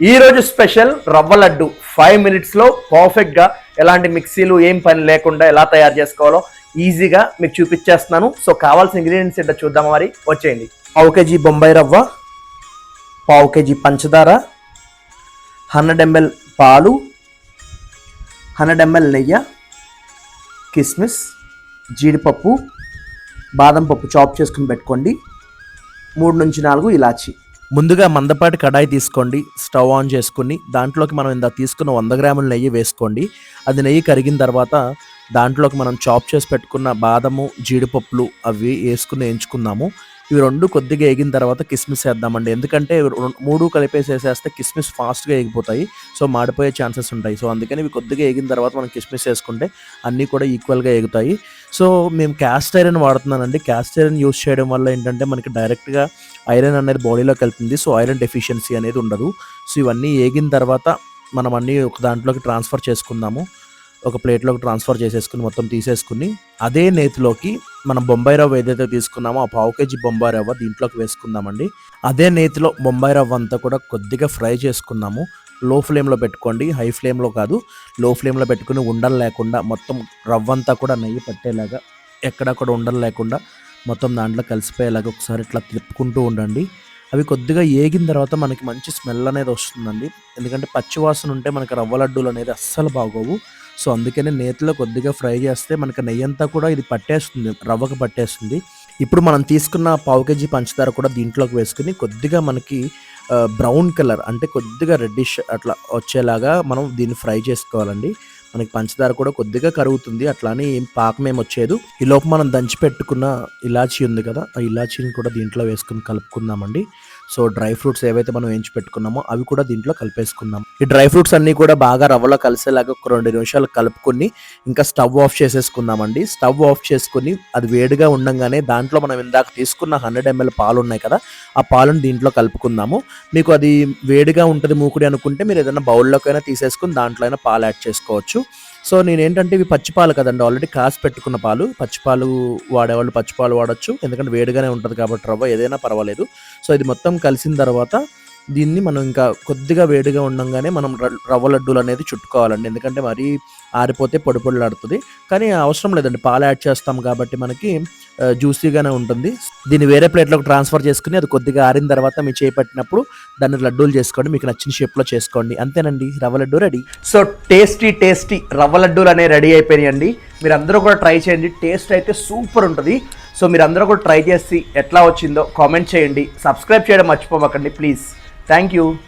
ఈరోజు స్పెషల్ రవ్వ లడ్డు. ఫైవ్ మినిట్స్లో పర్ఫెక్ట్గా ఎలాంటి మిక్సీలు ఏం పని లేకుండా ఎలా తయారు చేసుకోవాలో ఈజీగా మీకు చూపించేస్తున్నాను. సో కావాల్సిన ఇంగ్రీడియంట్స్ ఏంటో చూద్దాం మరి? వచ్చేయండి. పావు కేజీ బొంబాయి రవ్వ పావు కేజీ పంచదార హండ్రెడ్ ఎంఎల్ పాలు హండ్రెడ్ ఎంఎల్ నెయ్యి కిస్మిస్ జీడిపప్పు బాదం పప్పు చాప్ చేసుకుని పెట్టుకోండి. మూడు నుంచి నాలుగు ఇలాచి. ముందుగా మందపాటి కడాయి తీసుకోండి స్టవ్ ఆన్ చేసుకుని దాంట్లోకి మనం ఇందా తీసుకున్న వంద గ్రాముల నెయ్యి వేసుకోండి. అది నెయ్యి కరిగిన తర్వాత దాంట్లోకి మనం చాప్ చేసి పెట్టుకున్న బాదము జీడిపప్పులు అవి వేసుకుని వేయించుకుందాము. ఇవి రెండు కొద్దిగా ఎగిన తర్వాత కిస్మిస్ వేద్దామండి. ఎందుకంటే మూడు కలిపేసి వేసేస్తే కిస్మిస్ ఫాస్ట్గా ఎగిపోతాయి సో మాడిపోయే ఛాన్సెస్ ఉంటాయి. సో అందుకని ఇవి కొద్దిగా ఎగిన తర్వాత మనం కిస్మిస్ వేసుకుంటే అన్నీ కూడా ఈక్వల్గా ఎగుతాయి సో మేము క్యాస్ట్ ఐరన్ వాడుతున్నానండి. క్యాస్ట్ ఐరన్ యూస్ చేయడం వల్ల ఏంటంటే మనకి డైరెక్ట్గా ఐరన్ అనేది బాడీలోకి వెళ్తుంది. సో ఐరన్ డెఫిషియన్సీ అనేది ఉండదు. సో ఇవన్నీ ఏగిన తర్వాత మనం అన్నీ ఒక దాంట్లోకి ట్రాన్స్ఫర్ చేసుకుందాము. ఒక ప్లేట్లోకి ట్రాన్స్ఫర్ చేసేసుకుని మొత్తం తీసేసుకుని అదే నేతిలోకి మనం బొంబాయి రవ్వ ఏదైతే తీసుకున్నామో ఆ పావు కేజీ బొంబాయి రవ్వ దీంట్లోకి వేసుకుందామండి. అదే నేతిలో బొంబాయి రవ్వ అంతా కూడా కొద్దిగా ఫ్రై చేసుకుందాము. లో ఫ్లేమ్లో పెట్టుకోండి. హై ఫ్లేమ్లో కాదు. లో ఫ్లేమ్లో పెట్టుకుని ఉండలు లేకుండా మొత్తం రవ్వ అంతా కూడా నెయ్యి పట్టేలాగా ఎక్కడ కూడా ఉండలు లేకుండా మొత్తం దాంట్లో కలిసిపోయేలాగా ఒకసారి ఇట్లా తిప్పుకుంటూ ఉండండి. అవి కొద్దిగా ఏగిన తర్వాత మనకి మంచి స్మెల్ అనేది వస్తుందండి. ఎందుకంటే పచ్చి వాసన ఉంటే మనకి రవ్వ లడ్డూలు అనేది అస్సలు బాగోవు. సో అందుకనే నేతిలో కొద్దిగా ఫ్రై చేస్తే మనకి నెయ్యి అంతా కూడా ఇది పట్టేస్తుంది రవ్వకు పట్టేస్తుంది. ఇప్పుడు మనం తీసుకున్న పావు కేజీ పంచదార కూడా దీంట్లోకి వేసుకుని కొద్దిగా మనకి బ్రౌన్ కలర్ అంటే కొద్దిగా రెడ్డిష్ అట్లా వచ్చేలాగా మనం దీన్ని ఫ్రై చేసుకోవాలండి. మనకి పంచదార కూడా కొద్దిగా కరుగుతుంది. అట్లానే ఏం పాకం ఏం వచ్చేది ఈ లోపు మనం దంచి పెట్టుకున్న ఇలాచీ ఉంది కదా ఆ ఇలాచీని కూడా దీంట్లో వేసుకుని కలుపుకుందామండి. సో డ్రై ఫ్రూట్స్ ఏవైతే మనం వేయించి పెట్టుకున్నామో అవి కూడా దీంట్లో కలిపేసుకుందాం. ఈ డ్రై ఫ్రూట్స్ అన్ని కూడా బాగా రవ్వలో కలిసేలాగా ఒక రెండు నిమిషాలు కలుపుకొని ఇంకా స్టవ్ ఆఫ్ చేసేసుకుందామండి. స్టవ్ ఆఫ్ చేసుకుని అది వేడిగా ఉండంగానే దాంట్లో మనం ఇందాక తీసుకున్న హండ్రెడ్ ఎంఎల్ పాలు ఉన్నాయి కదా ఆ పాలను దీంట్లో కలుపుకుందాము. మీకు అది వేడిగా ఉంటుంది మూకుడి అనుకుంటే మీరు ఏదైనా బౌల్లోకైనా తీసేసుకుని దాంట్లో అయినా పాలు యాడ్ చేసుకోవచ్చు. సో నేను ఏంటంటే ఇవి పచ్చిపాలు కదండి. ఆల్రెడీ కాసి పెట్టుకున్న పాలు. పచ్చిపాలు వాడేవాళ్ళు పచ్చిపాలు వాడచ్చు. ఎందుకంటే వేడిగానే ఉంటుంది కాబట్టి రవ్వ ఏదైనా పర్వాలేదు. సో ఇది మొత్తం కలిసిన తర్వాత దీన్ని మనం ఇంకా కొద్దిగా వేడిగా ఉండంగానే మనం రవ్వ లడ్డూలు అనేది చుట్టుకోవాలండి. ఎందుకంటే మరీ ఆరిపోతే పొడి పొడిలాడుతుంది. కానీ అవసరం లేదండి. పాలు యాడ్ చేస్తాం కాబట్టి మనకి జ్యూసీగానే ఉంటుంది. దీన్ని వేరే ప్లేట్లోకి ట్రాన్స్ఫర్ చేసుకుని అది కొద్దిగా ఆరిన తర్వాత మీరు చేపట్టినప్పుడు దాన్ని లడ్డూలు చేసుకోండి. మీకు నచ్చిన షేప్లో చేసుకోండి. అంతేనండి. Rava laddu ready. So tasty tasty rava లడ్డూలు అనేవి రెడీ అయిపోయినాయండి. మీరు అందరూ కూడా ట్రై చేయండి. టేస్ట్ అయితే సూపర్ ఉంటుంది. సో మీరు అందరూ కూడా ట్రై చేసి ఎట్లా వచ్చిందో కామెంట్ చేయండి. సబ్స్క్రైబ్ చేయడం మర్చిపోమకండి ప్లీజ్. Thank you.